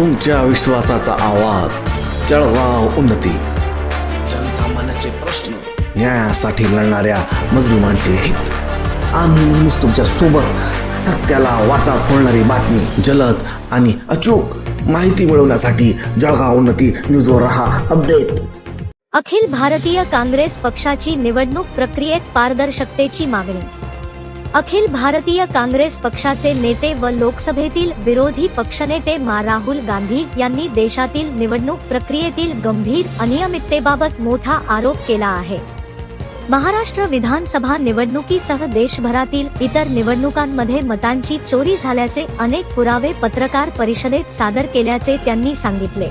तुमच्या विश्वासाचा आवाज. जळगाव उन्नती. जनसामान्याचे प्रश्न न्यायासाठी लढणाऱ्या मजलुमांचे हित. आम्ही नेहमीच तुमच्यासोबत सत्याला वाचा फोडणारी बातमी जलद आणि अचूक माहिती मिळवण्यासाठी जळगाव उन्नती न्यूजवर रहा अपडेट. अखिल भारतीय काँग्रेस पक्षाची निवडणूक प्रक्रियेत पारदर्शकतेची मागणी. अखिल भारतीय काँग्रेस पक्षाचे नेते व लोकसभेतील विरोधी पक्षनेते मा राहुल गांधी यांनी देशातील निवडणूक प्रक्रियेतील गंभीर अनियमिततेबाबत मोठा आरोप केला आहे. महाराष्ट्र विधानसभा निवडणुकीसह देशभरातील इतर निवडणुकांमध्ये मतांची चोरी झाल्याचे अनेक पुरावे पत्रकार परिषदेत सादर केल्याचे त्यांनी सांगितले.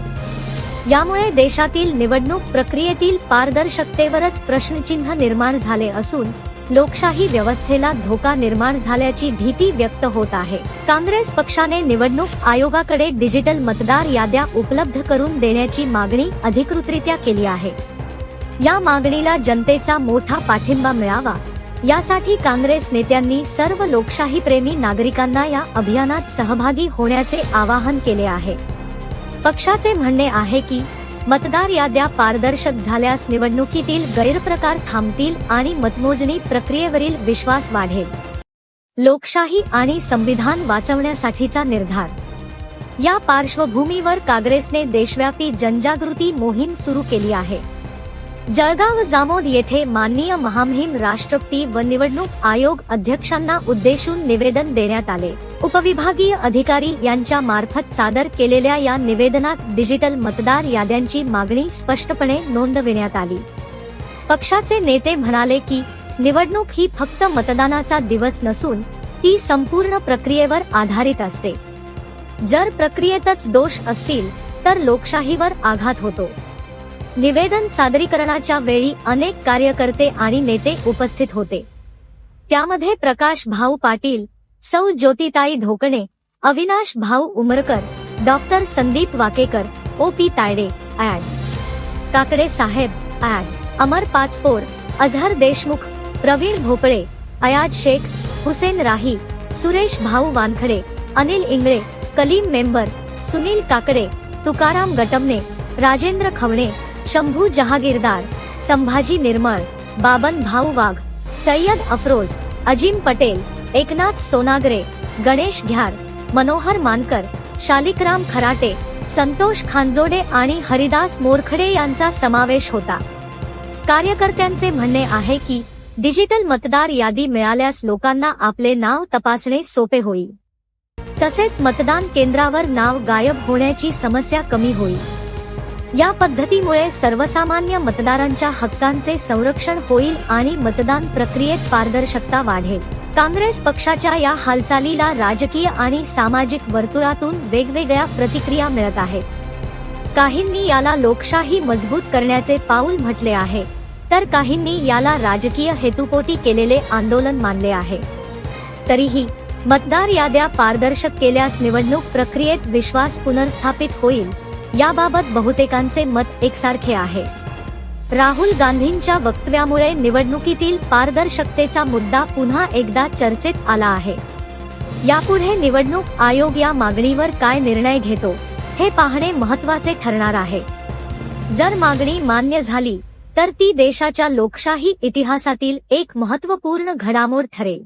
यामुळे देशातील निवडणूक प्रक्रियेतील पारदर्शकतेवरच प्रश्नचिन्ह निर्माण झाले असून लोकशाही व्यवस्थेला धोका निर्माण झाल्याची भीती व्यक्त होत आहे. काँग्रेस पक्षाने निवडणूक आयोगाकडे डिजिटल मतदार याद्या उपलब्ध करून देण्याची मागणी अधिकृतरित्या केली आहे. या मागणीला जनतेचा मोठा पाठिंबा मिळावा. यासाठी काँग्रेस नेत्यांनी सर्व लोकशाही प्रेमी नागरिकांना या अभियानात सहभागी होण्याचे आवाहन केले आहे. पक्षाचे म्हणणे आहे की मतदार याद्या पारदर्शक झाल्यास निवडणुकीतील गैरप्रकार थांबतील आणि मतमोजणी प्रक्रियेवरील विश्वास वाढेल. लोकशाही आणि संविधान वाचवण्यासाठीचा निर्धार. या पार्श्वभूमीवर काँग्रेसने देशव्यापी जनजागृती मोहीम सुरू केली आहे. जळगाव जामोद येथे माननीय महामहिम राष्ट्रपती व निवडणूक आयोग अध्यक्षांना उद्देशून निवेदन देण्यात आले. उपविभागीय अधिकारी यांच्या मार्फत सादर केलेल्या या निवेदनात डिजिटल मतदार याद्यांची मागणी स्पष्टपणे नोंदविण्यात आली. पक्षाचे नेते म्हणाले की निवडणूक ही फक्त मतदानाचा दिवस नसून ती संपूर्ण प्रक्रियेवर आधारित असते. जर प्रक्रियेतच दोष असतील तर लोकशाहीवर आघात होतो. निवेदन सादरीकरणाच्या वेळी अनेक कार्यकर्ते आणि नेते उपस्थित होते. त्यामध्ये प्रकाश भाऊ पाटील सौ Jyotitai Dhokne Avinash Bhau Umarkar doctor Sandeep Wakekar O P Tayde adv Kakde Saheb adv Amar Pachpor Azhar Deshmukh Pravin Bhople Ayaz Shaikh Hussain Rahi Suresh Bhau Wankhade Anil Ingle Kalim member Sunil Kakde Tukaram Gatmane Rajendra Khavne Shambhu Jahagirdar Sambhaji Nirmal Baban Bhau वाघ सय्यद अफरोज अजीम पटेल एकनाथ सोनागरे गणेश घ्यार मनोहर मानकर शालिकराम खराटे संतोष खांजोडे आणि हरिदास मोरखडे यांचा समावेश होता. कार्यकर्त्यांचे म्हणणे आहे की digital मतदार यादी मिळाल्यास लोकांना आपले नाव तपासणे सोपे होईल. तसेच मतदान केंद्रावर नाव गायब होण्याची समस्या कमी होईल. या पद्धतीमुळे सर्वसामान्य मतदारांच्या हक्कांचे संरक्षण होईल आणि मतदान प्रक्रियेत पारदर्शकता वाढेल. काँग्रेस पक्षाच्या या हालचालीला राजकीय आणि सामाजिक वर्तुळातून वेगवेगळ्या प्रतिक्रिया मिळत आहेत. काहींनी याला लोकशाही मजबूत करण्याचे पाऊल म्हटले आहे तर काहींनी याला राजकीय हेतुपोटी केलेले आंदोलन मानले आहे. तरीही मतदार याद्या पारदर्शक केल्यास निवडणूक प्रक्रियेत विश्वास पुनर्स्थापित होईल याबाबत बहुतेकांचे मत एकसारखे आहे. राहुल गांधींच्या वक्तव्यामुळे निवडणुकीतील पारदर्शकतेचा मुद्दा पुन्हा एकदा चर्चेत आला आहे. यापुढे निवडणूक आयोग या मागणीवर काय निर्णय घेतो हे पाहणे महत्त्वाचे ठरणार आहे. जर मागणी मान्य झाली तर ती देशाच्या लोकशाही इतिहासातील एक महत्त्वपूर्ण घडामोड ठरेल.